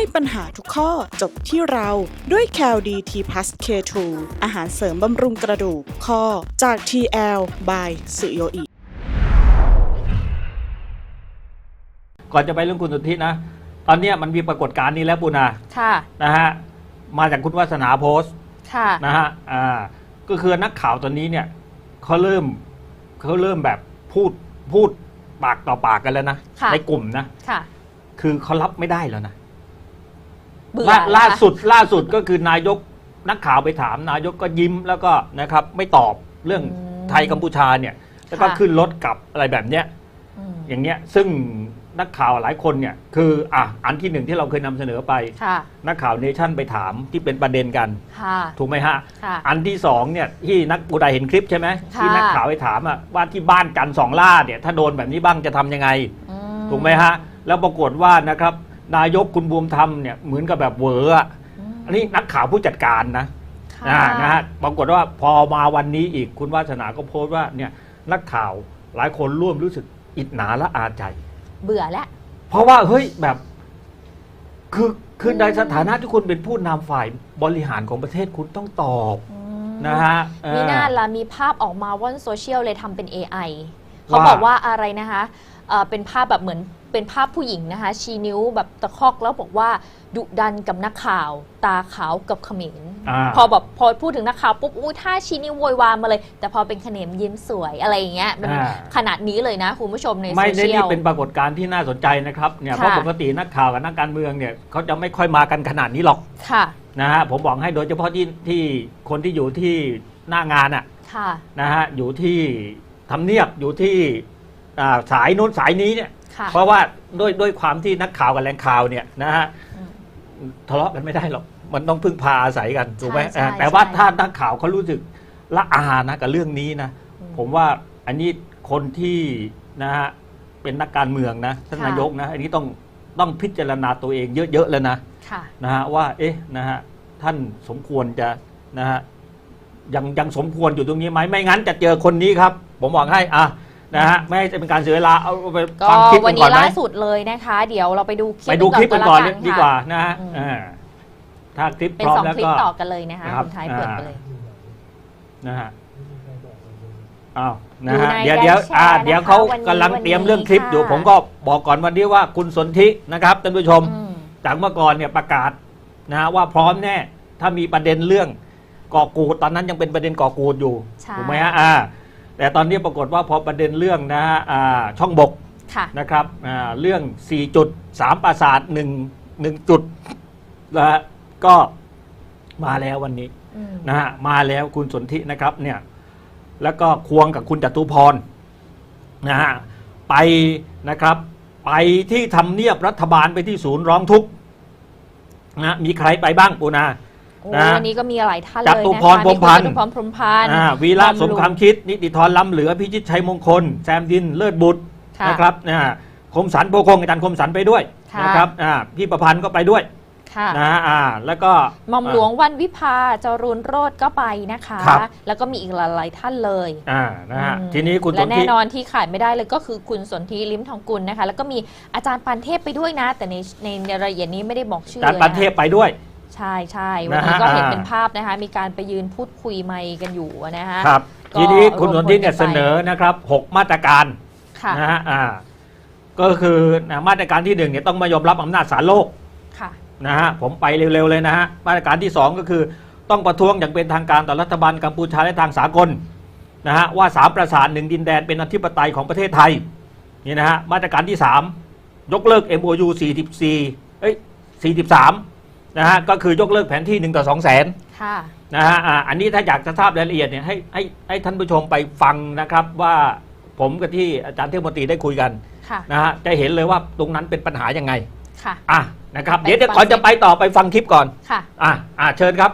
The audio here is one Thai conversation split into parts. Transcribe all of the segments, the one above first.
ให้ปัญหาทุกข้อจบที่เราด้วย c a l d t p l u s K2 อาหารเสริมบำรุงกระดูกข้อจาก TL by สุโยอิก่อนจะไปเรื่องคุณสุทธินะ ตอนเนี้ยมันมีปรากฏการณ์นี้แล้วปุณาค่ะ นะฮะมาจากคุณวาสนาโพสต์ค่ะ นะฮะอ่าก็คือนักข่าวตอนนี้เนี่ยเขาเริ่มเขาเริ่มแบบพูดพูดปากต่อปากกันแล้วนะค่ะ ในกลุ่มนะ ค่ะ คือเขารับไม่ได้แล้วนะ เบื่อล่าแล้วล่าค่ะสุดล่าสุดก็คือนายกนักข่าวไปถาม นายกก็ยิ้มแล้วก็นะครับไม่ตอบเรื่องอืมไทยกัมพูชาเนี่ยแล้วก็ค่ะขึ้นรถกลับอะไรแบบเนี้ยอืมอย่างเงี้ยซึ่งนักข่าวหลายคนเนี่ยคืออะอันที่หนึ่งที่เราเคยนำเสนอไปค่ะนักข่าวเนชั่นไปถามที่เป็นประเด็นกันค่ะถูกไหมฮะค่ะอันที่สองเนี่ยที่นักบูไดเห็นคลิปใช่ไหมค่ะที่นักข่าวไปถามอะว่าที่บ้านกันสองล่าเนี่ยถ้าโดนแบบนี้บ้างจะทำยังไงอืถูกไหมฮะ แล้วปรากฏว่านะครับ นายกคุณบูมธรรมเนี่ยเหมือนกับแบบเหวออะอืมอันนี้นักข่าวผู้จัดการนะค่ะอ่านะฮะปรากฏว่าพอมาวันนี้อีกคุณวาสนาก็โพสต์ว่าเนี่ยนักข่าวหลายคนร่วมรู้สึกอิจฉาและอาใจ เบื่อแล้ว เพราะว่าเฮ้ยแบบ คือคือในสถานะที่คุณเป็นผู้นำฝ่ายบริหารของประเทศคุณต้องตอบอืมนะฮะเออมีหน้าละมีภาพออกมาว่อนโซเชียลเลยทำเป็น AI เขาว่าบอกว่าอะไรนะคะเอ่อเป็นภาพแบบเหมือน เป็นภาพผู้หญิงนะคะ ชี้นิ้วแบบตะคอกแล้วบอกว่าดุดันกับนักข่าว ตาขาวกับเขมรอ่าพอแบบพอพูดถึงนักข่าวปุ๊บอุ้ยท่าชี้นิ้วโวยวายมาเลย แต่พอเป็นเขมรยิ้มสวยอะไรอย่างเงี้ยมันอ่าขนาดนี้เลยนะคุณผู้ชมในโซไม่ได้เชียนี่ลเป็นปรากฏการณ์ที่น่าสนใจนะครับเนี่ยเพราะค่ะปกตินักข่าวกับนักการเมืองเนี่ยเขาจะไม่ค่อยมากันขนาดนี้หรอกค่ะนะฮะผมบอกให้โดยเฉพาะที่ที่คนที่อยู่ที่หน้างานอะค่ะนะฮะอยู่ที่ทำเนียบอยู่ที่ อ่าสายนู้นสายนี้เนี่ย ค่ะ เพราะว่าด้วยด้วยความที่นักข่าวกับแหล่งข่าวเนี่ยนะฮะอืมทะเลาะกันไม่ได้หรอกมันต้องพึ่งพาอาศัยกันถูกไหมใช่ใช่อ่าแต่ว่าใช่ ถ้านักข่าวเขารู้สึกละอานะกับเรื่องนี้นะอืมผมว่าอันนี้คนที่นะฮะเป็นนักการเมืองนะท่านค่ะ นายกนะ อันนี้ต้องต้องพิจารณาตัวเองเยอะๆแล้วนะ ค่ะ นะฮะว่าเอ๊ะนะฮะท่านสมควรจะนะฮะยังยังสมควรอยู่ตรงนี้ไหมไม่งั้นจะเจอคนนี้ครับ ผมบอกให้อะ นะฮะไม่ให้จะเป็นการเสียเวลาเอาไปก็ฟังคลิปวักันนนี้ก่อนไหมล่าสุดเลยนะคะ เดี๋ยวเราไปดูคลิปไปดูคลิปกันก่อนเลยดีกว่าค่ะนะฮะอืมอ่าถ้าคลิปเป็นพร้อมสองแล้วคลิปก็ ต่อกันเลยนะคะนะครับ คุณท้ายเปิดไปเลย นะฮะอ้าวนะอยู่ฮะในเดี๋ยวเดี๋ยวแดนแชร์อ่านะคะเดี๋ยวเขาวันนี้กำลังวันนี้เตรียมเรื่องคลิปอยู่ค่ะ ผมก็บอกก่อนวันนี้ว่าคุณสนธินะครับท่านผู้ชม อืม จากเมื่อก่อนเนี่ยประกาศนะฮะว่าพร้อมแน่ ถ้ามีประเด็นเรื่องก่อกูดตอนนั้นยังเป็นประเด็นก่อกูดอยู่ใช่ ถูกไหมฮะอ่า แต่ตอนนี้ปรากฏว่าพอประเด็นเรื่องนะฮะอ่าช่องบกค่ะ นะครับอ่าเรื่อง 4 จุด 3 ปราสาท1 1จุดนะฮะก็มาแล้ววันนี้อืมนะฮะมาแล้วคุณสนธินะครับเนี่ยแล้วก็ควงกับคุณจตุพรนะฮะไปนะครับ ไปที่ทำเนียบรัฐบาลไปที่ศูนย์ร้องทุกข์นะมีใครไปบ้างปูนา โอ้นะ วันนี้ก็มีหลายท่านจเลยตุนะพคะรพรหมพันธ์มีคุณจตุพรพรหมพันธ์อ่าวีระบำรุงสมคำคิด นิติธรล้ำเหลือพิชิตชัยมงคล แซมดินเลิศบุตรค่ะนะครับนะคมสันโพคงอาจารย์คมสันไปด้วยค่ะ นะครับอ่าพี่ประพันธ์ก็ไปด้วยค่ะ นะฮะอ่าแล้วก็ หม่อมหลวงวันวิภาจรูนโรธก็ไปนะคะ ครับ แล้วก็มีอีกหลายๆท่านเลยอ่านะฮะอืมทีนี้คุณสและนแน่ธิ นอนที่ขาดไม่ได้เลยก็คือคุณสนธิลิ้มทองกุลนะคะ แล้วก็มีอาจารย์ปันเทพไปด้วยนะ แต่ในในในรายละเอียดนี้ไม่ได้บอกชื่ออาจารย์เลยปันเทพนะไปด้วย ใช่ใช่วันนี้นะฮะก็เห็นอ่าเป็นภาพนะคะ มีการไปยืนพูดคุยไมค์กันอยู่นะคะครับก็ทีนี้คุณรสวมนธิเนี่ยพลกันไปเสนอนะครับหกมาตรการค่ะนะฮะอ่าก็คือนะมาตรการที่หนึ่งเนี่ยต้องมายอมรับอำนาจศาลโลกค่ะนะฮะผมไปเร็วๆเลยนะฮะมาตรการที่สองก็คือต้องประท้วงอย่างเป็นทางการต่อรัฐบาลกัมพูชาและทางสากลนะฮะว่าสามประสานหนึ่งดินแดนเป็นอธิปไตยของประเทศไทยนี่นะฮะมาตรการที่สามยกเลิก MOU 44เอ้ย43 นะฮะก็คือยกเลิกแผนที่ 1 ต่อ2แสนค่ะ นะฮะอ่าอันนี้ถ้าอยากจะทราบรายละเอียดเนี่ยให้ให้ให้ท่านผู้ชมไปฟังนะครับว่าผมกับที่อาจารย์เทพมนตรีได้คุยกันค่ะ นะฮะจะเห็นเลยว่าตรงนั้นเป็นปัญหายังไงค่ะ อะนะครับไปเดี๋ยวเดี๋ยวฟังก่อนคลิปจะไปต่อไปฟังคลิปก่อนค่ะ อะอะเชิญครับ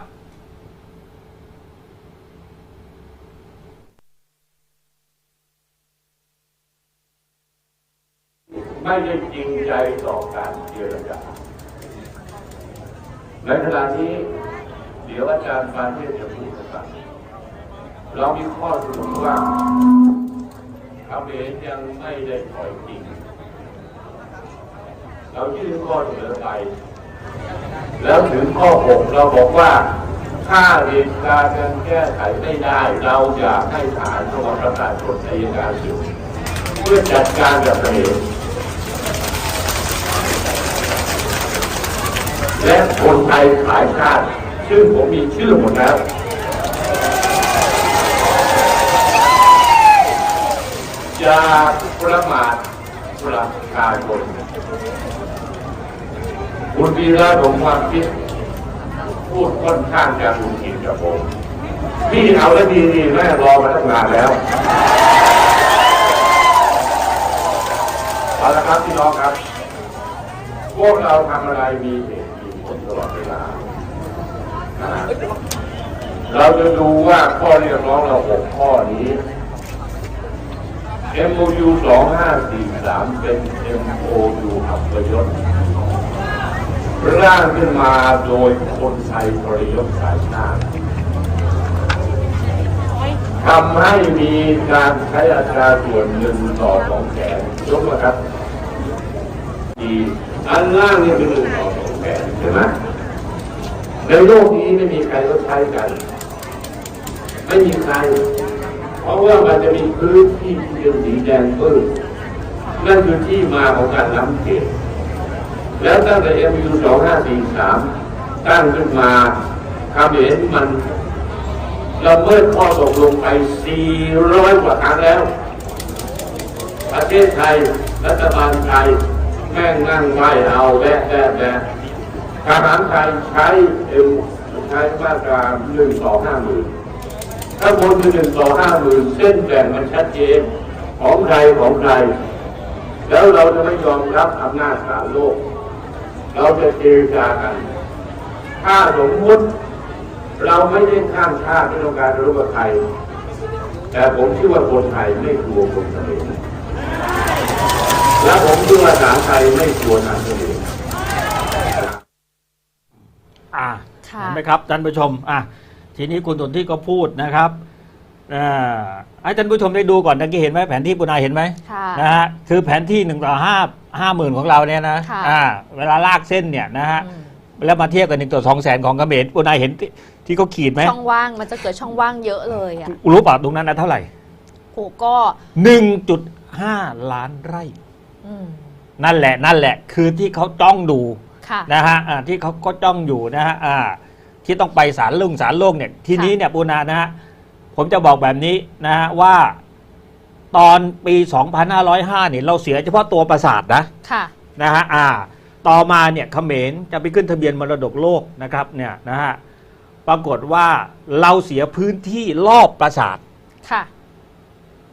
ไม่ได้จริงใจต่อการเจรจา ในขณะนี้ เดี๋ยวอาจารย์ปานเทพจะพูดให้ฟังเรามีข้อสรุปว่าเขมรยังไม่ได้ถอยจริง เรายื่นข้อเสนอไป แล้วถึงข้อ6เราบอกว่า ถ้าเหตุการณ์แก้ไขไม่ได้ เราอยากให้ฐานจังหวัดประกาศกฎอัยการศึกเพื่อจัดการกับเหตุและคน ไทยขายชาติ ชื่อผมมีชื่อหมดแล้วอย่าประมาทประชาชนคุณวีระผมความคิด พูดค่อนข้างจะรุนแรงกับผมพี่เอาและดีดีแม่รอมาตั้งนานแล้วเอาละครับพี่น้องครับ พวกเราทำอะไรมีเหตุ ตลอดเวลา เราจะดูว่าข้อเรียกร้องเราหกข้อนี้ MOU 2543 เป็น MOU อัปยศร่างขึ้นมาโดยคนไทยทรยศสายชาติทำให้มีการใช้อัตราส่วนหนึ่งต่อสองแสนยกมาครับดีอันล่างนี่เป็นหนึ่งต่อ แสนใช่ไหมในโลกนี้ไม่มีใครก็ใช้กัน ไม่มีใคร เพราะว่ามันจะมีพื้นที่ที่เป็นสีแดงปื้นนั่นคือที่มาของการล้ำเขตแล้วตั้งแต่ MU 2543 ตั้งขึ้นมาคำเห็นมันละเมิดข้อตกลงไป 400 กว่าครั้งแล้ว ประเทศไทย รัฐบาลไทย แม่งนั่งไม่เอาแวะแวะแวะ ทหารไทยใช้เอ็มใช้มาตรา1ต่อ5หมื่นถ้าบนคือหนึ่งต่อห้าหมื่นเส้นแบ่งมันชัดเจนของใครของใคร แล้วเราจะไม่ยอมรับอำนาจศาลโลก เราจะเจรจากัน ถ้าสมมติเราไม่ได้ข้ามชาติไม่ต้องการรู้กับใครแต่ผมเชื่อว่าคนไทยไม่กลัวคนเขมรและผมเชื่อว่าทหารไทยไม่กลัวทหารเขมร อ่าค่ะเห็นไหมครับท่านผู้ชมอะทีนี้คุณสนที่ก็พูดนะครับอ่าให้ท่านผู้ชมได้ดูก่อนตะกี้เห็นไหมแผนที่ปุณาเห็นไหมค่ะนะฮะคือแผนที่หนึ่งต่อห้าห้าหมื่นของเราเนี่ยนะค่ะอ่าเวลาลากเส้นเนี่ยนะฮะอืมแล้วมาเทียบกับหนึ่งต่อสองแสนของเขมรปุณาเห็นที่ที่เขาขีดไหมช่องว่างมันจะเกิดช่องว่างเยอะเลยอะรู้ป่ะตรงนั้นนะเท่าไหร่โหก็หนึ่งจุดห้าล้านไร่อืมนั่นแหละนั่นแหละ คือที่เขาจ้องดู ค่ะ นะฮะอ่าที่เขาก็จ้องอยู่นะฮะอ่าที่ต้องไปศาลลุงศาลโลกเนี่ยทีนี้เนี่ยปูนานะฮะผมจะบอกแบบนี้นะฮะว่าตอนปี 2505เนี่ยเราเสียเฉพาะตัวประสาทนะค่ะ นะฮะอ่า ต่อมาเนี่ยเขมรจะไปขึ้นทะเบียนมรดกโลกนะครับเนี่ยนะฮะปรากฏว่าเราเสียพื้นที่รอบประสาท ค่ะ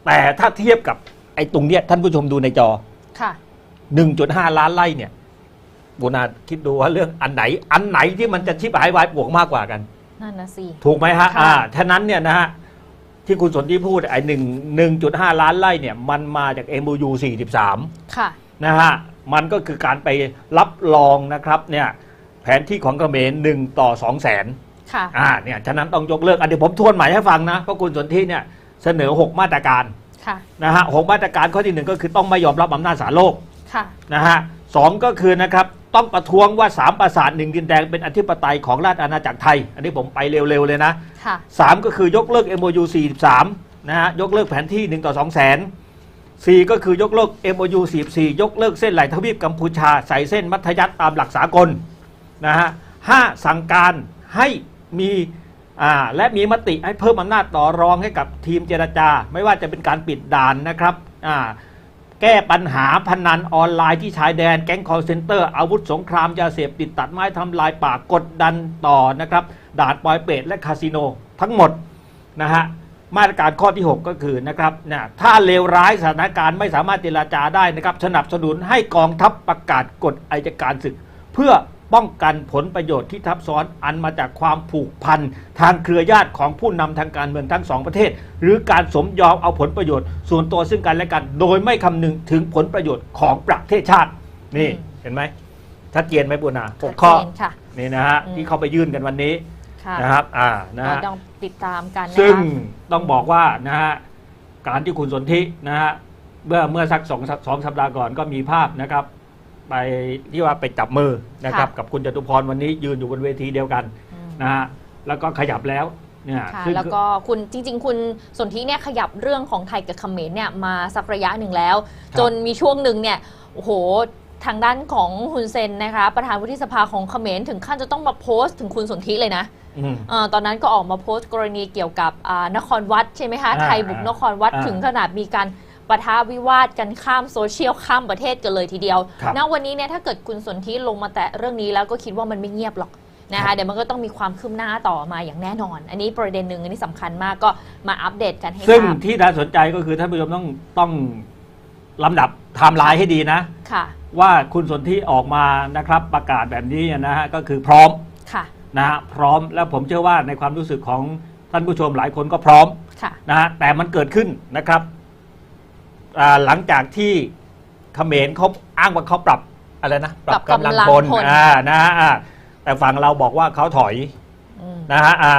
แต่ถ้าเทียบกับไอ้ตรงเนี้ยท่านผู้ชมดูในจอ ค่ะ 1.5 ล้านไร่เนี่ย บูนาคิดดูว่าเรื่องอันไหน อันไหนที่มันจะชิบหายวายป่วงมากกว่ากัน นั่นนะสิ ถูกไหมฮะค่ะ อ่าฉะนั้นเนี่ยนะฮะที่คุณสนที่พูดไอ้หนึ่งหนึ่งจุดห้าล้านไร่เนี่ยมันมาจาก MOU 43ค่ะ นะฮะมันก็คือการไปรับรองนะครับเนี่ยแผนที่ของเขมรหนึ่งต่อสองแสน ค่ะ อ่าเนี่ยฉะนั้นต้องยกเลิกอันเดี๋ยวผมทวนใหม่ให้ฟังนะเพราะคุณสนที่เนี่ยเสนอ 6 มาตรการค่ะ นะฮะหกมาตรการข้อที่หนึ่งก็คือต้องไม่ยอมรับอำนาจศาลโลกค่ะ นะฮะสองก็คือนะครับ ต้องประท้วงว่าสามประสาทหนึ่งดินแดงเป็นอธิปไตยของราชอาณาจักรไทย อันนี้ผมไปเร็วๆเลยนะค่ะ สามก็คือยกเลิก MOU 43 นะฮะ ยกเลิกแผนที่ 1 ต่อ 2 แสนสี่ก็คือยกเลิก MOU 44 ยกเลิกเส้นไหลทวีปกัมพูชา ใส่เส้นมัธยัติตามหลักสากลนะฮะห้าสั่งการให้มีอ่าและมีมติให้เพิ่มอำนาจต่อรองให้กับทีมเจรจา ไม่ว่าจะเป็นการปิดด่านนะครับอ่า แก้ปัญหาพนันออนไลน์ที่ชายแดนแก๊งคอร์เซนเตอร์อาวุธสงครามยาเสพติดตัดไม้ทำลายป่ากดดันต่อนะครับด่านปลอยเป็ดและคาสิโนทั้งหมดนะฮะมาตรการข้อที่ 6 ก็คือนะครับนะถ้าเลวร้ายสถานการณ์ไม่สามารถเจรจาได้นะครับสนับสนุนให้กองทัพประกาศกฎอายการศึก เพื่อ ป้องกันผลประโยชน์ที่ทับซ้อนอันมาจากความผูกพันทางเครือญาติของผู้นำทางการเมืองทั้งสองประเทศ หรือการสมยอมเอาผลประโยชน์ ส่วนตัวซึ่งกันและกัน โดยไม่คำนึงถึงผลประโยชน์ของประเทศชาติ นี่อืมเห็นไหมชัดเจนไหมปุณาหชัดกข้อเจนค่ะนี่นะฮะอืมที่เขาไปยื่นกันวันนี้ค่ะนะครับอ่านะเราฮะต้องติดตามกันนะคะซึ่งต้องบอกว่านะฮะการที่คุณสนธินะฮะเมื่อเมื่อสักสองสองสัปดาห์ก่อนก็มีภาพนะครับ ไปที่ว่าไปจับมือนะครับค่ะกับคุณจตุพรวันนี้ยืนอยู่บนเวทีเดียวกันอืมนะฮะแล้วก็ขยับแล้วเนี่ยค่ะซึ่งแล้วก็คุณจริง ๆ คุณสนธิเนี่ยขยับเรื่องของไทยกับเขมรเนี่ยมาสักระยะหนึ่งแล้ว จนมีช่วงหนึ่งเนี่ยโอ้โหทางด้านของฮุนเซนนะคะประธานวุฒิสภาของเขมรถึงขั้นจะต้องมาโพสต์ถึงคุณสนธิเลยนะอืมเออตอนนั้นก็ออกมาโพสต์กรณีเกี่ยวกับอ่านครวัดใช่ไหมคะอ่าไทยบุกนครวัดอ่าถึงขนาดมีการ ปะทะวิวาทกันข้ามโซเชียลข้ามประเทศกันเลยทีเดียวครับณวันนี้เนี่ยถ้าเกิดคุณสนธิลงมาแตะเรื่องนี้แล้วก็คิดว่ามันไม่เงียบหรอกนะครัคะบเดี๋ยวมันก็ต้องมีความคืบหน้าต่อมาอย่างแน่นอน อันนี้ประเด็นหนึ่งอันนี้สำคัญมากก็มาอัปเดตกันให้ทซึ่งราบที่น่าสนใจก็คือท่านผู้ชมต้องต้องลำดับไทม์ไลน์ให้ดีนะค่ะว่าคุณสนธิออกมานะครับประกาศแบบนี้นะฮะก็คือพร้อมค่ะนะฮะพร้อมแล้วผมเชื่อว่าในความรู้สึกของท่านผู้ชมหลายคนก็พร้อมค่ะนะฮะแต่มันเกิดขึ้นนะครับ อ่าหลังจากที่เขมรเขาอ้างว่าเขาปรับอะไรนะปรับกำลังพลอ่านะฮะอ่าแต่ฝั่งเราบอกว่าเขาถอยอืมนะฮะอ่า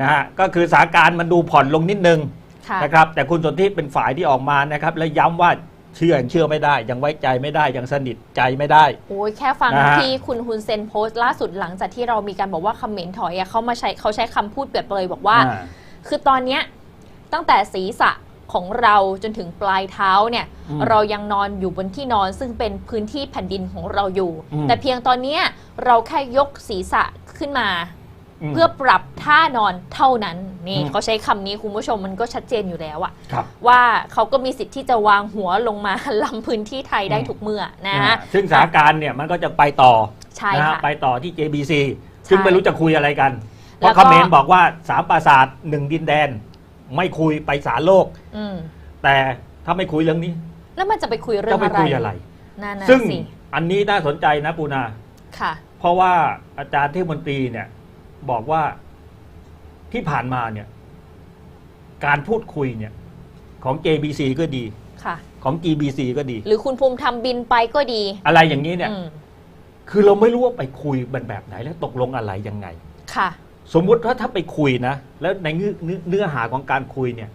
นะฮะก็คือสถานการณ์มันดูผ่อนลงนิดนึง ค่ะ นะครับแต่คุณสนธิเป็นฝ่ายที่ออกมานะครับและย้ำว่าเชื่อยังเชื่อไม่ได้ ยังไว้ใจไม่ได้ยังสนิทใจไม่ได้ โอ้ยแค่ฟังนะฮะ ที่คุณฮุนเซนโพสต์ล่าสุดหลังจากที่เรามีการบอกว่าคอมเมนต์ถอยอะเขามาใช้เขาใช้คำพูดแบบเลยบอกว่า อ่าคือตอนเนี้ยตั้งแต่ศีรษะ ของเราจนถึงปลายเท้าเนี่ยอืมเรายังนอนอยู่บนที่นอนซึ่งเป็นพื้นที่แผ่นดินของเราอยู่อืมแต่เพียงตอนเนี้ยเราแค่ยกศีรษะขึ้นมามเพื่อปรับท่านอนเท่านั้นนี่อืมเขาใช้คำนี้คุณผู้ชมมันก็ชัดเจนอยู่แล้วอะครับว่าเขาก็มีสิทธิ์ที่จะวางหัวลงมาล้ำพื้นที่ไทยได้อืมทุกเมื่อนะนะฮะฮะซึ่งสถานการณ์เนี่ยมันก็จะไปต่อใช่นะฮะค่ะไปต่อที่ JBC ซึ่งไม่รู้จะคุยอะไรกัน เพแล้วราะก็เขมรบอกว่าสามปราสาทหนึ่งดินแดน ไม่คุยไปศาลโลก อืมแต่ถ้าไม่คุยเรื่องนี้แล้วมันจะไปคุยเรื่อจะงไปอะไรคุยอะไร นั่นน่ะซึ่งสิอันนี้น่าสนใจนะปูนา ค่ะ เพราะว่าอาจารย์เทพมนตรีเนี่ย บอกว่าที่ผ่านมาเนี่ย การพูดคุยเนี่ย ของ JBC ก็ดี ค่ะ ของ GBC ก็ดี หรือคุณภูมิทำบินไปก็ดีอะไรอย่างนี้เนี่ย อืมคือเราไม่รู้ว่าไปคุยแบบแบบไหนแล้วตกลงอะไรยังไง ค่ะ สมมุติว่าถ้าไปคุยนะ แล้วในเนื้อเนื้อเนื้อหาของการคุยเนี่ย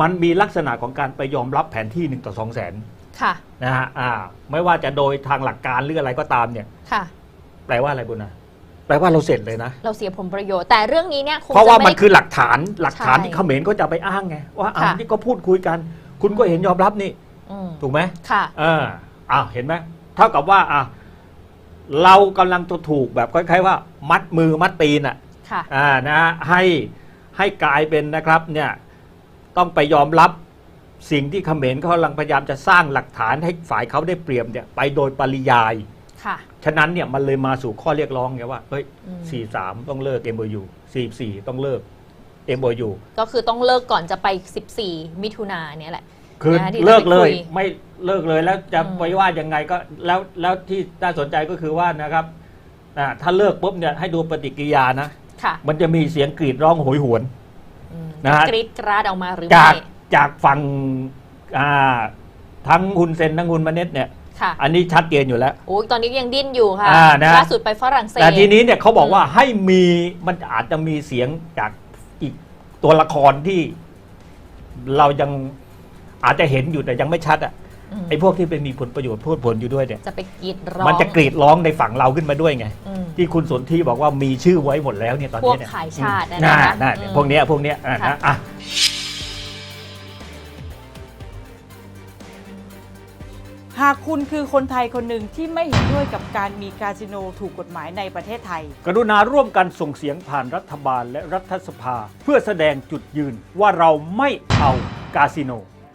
มันมีลักษณะของการไปยอมรับแผนที่หนึ่งต่อสองแสนค่ะนะฮะอ่า ไม่ว่าจะโดยทางหลักการหรืออะไรก็ตามเนี่ย ค่ะ แปลว่าอะไรบุญนะแปลว่าเราเสร็จเลยนะ เราเสียผลประโยชน์แต่เรื่องนี้เนี่ยคงเพราะว่าจมันไได้คือหลักฐานหลักฐานใช่ที่เขมรก็จะไปอ้างไงว่าอ่าค่ะนี่ก็พูดคุยกัน คุณก็เห็นยอมรับนี่อืมถูกไหมค่ะเอออ้าวเห็นไหมเท่ากับว่าอะเรากำลังจะถูกแบบคล้ายๆว่า มัดมือมัดตีนอะ ค่ะอ่านะฮะให้ให้กลายเป็นนะครับเนี่ยต้องไปยอมรับสิ่งที่เขมรเขากำลังพยายามจะสร้างหลักฐานให้ฝ่ายเขาได้เปรียบเนี่ยไปโดยปริยาย ค่ะ ฉะนั้นเนี่ยมันเลยมาสู่ข้อเรียกร้องไงว่าเฮ้ยอืม สี่สามต้องเลิก MOU สี่สี่ต้องเลิก MOU ก็คือต้องเลิกก่อนจะไป 14 มิถุนาเนี่ยแหละ คือนะที่จะเลิกเลยไปคุยไม่เลิกเลยแล้วจะอืม ไว้ว่ายังไงก็แล้วแล้วที่น่าสนใจก็คือว่านะครับอ่าถ้าเลิกปุ๊บเนี่ยให้ดูปฏิกิริยานะ ค่ะมันจะมีเสียงกรีดร้องโหยหวนอืมนะฮะกรีดกราดออกมาหรือจากไม่จากฝั่งอ่าทั้งฮุนเซนทั้งฮุนมาเน็ตเนี่ยค่ะอันนี้ชัดเจนอยู่แล้วโอ้ยตอนนี้ยังดิ้นอยู่ค่ะอ่านะล่าสุดไปฝรั่งเศสแต่ทีนี้เนี่ยเขาบอกอืมว่าให้มีมันอาจจะมีเสียงจากอีกตัวละครที่ เรายังอาจจะเห็นอยู่แต่ยังไม่ชัดอะอืม ไอ้พวกที่เป็นมีผลประโยชน์พูดผลอยู่ด้วยเนี่ยจะไปกรีดร้องมันจะกรีดร้องในฝั่งเราขึ้นมาด้วยไง อืม ที่คุณสนที่บอกว่ามีชื่อไว้หมดแล้วเนี่ยตอนนี้เนี่ยพวกขายชาตินะน่านะคะน่าอืมพวกเนี้ยพวกเนี้ยอะค่ะ นะอะหากคุณคือคนไทยคนหนึ่งที่ไม่เห็นด้วยกับการมีคาสิโนถูกกฎหมายในประเทศไทย กรุณาร่วมกันส่งเสียงผ่านรัฐบาลและรัฐสภา เพื่อแสดงจุดยืนว่าเราไม่เอากาสิโน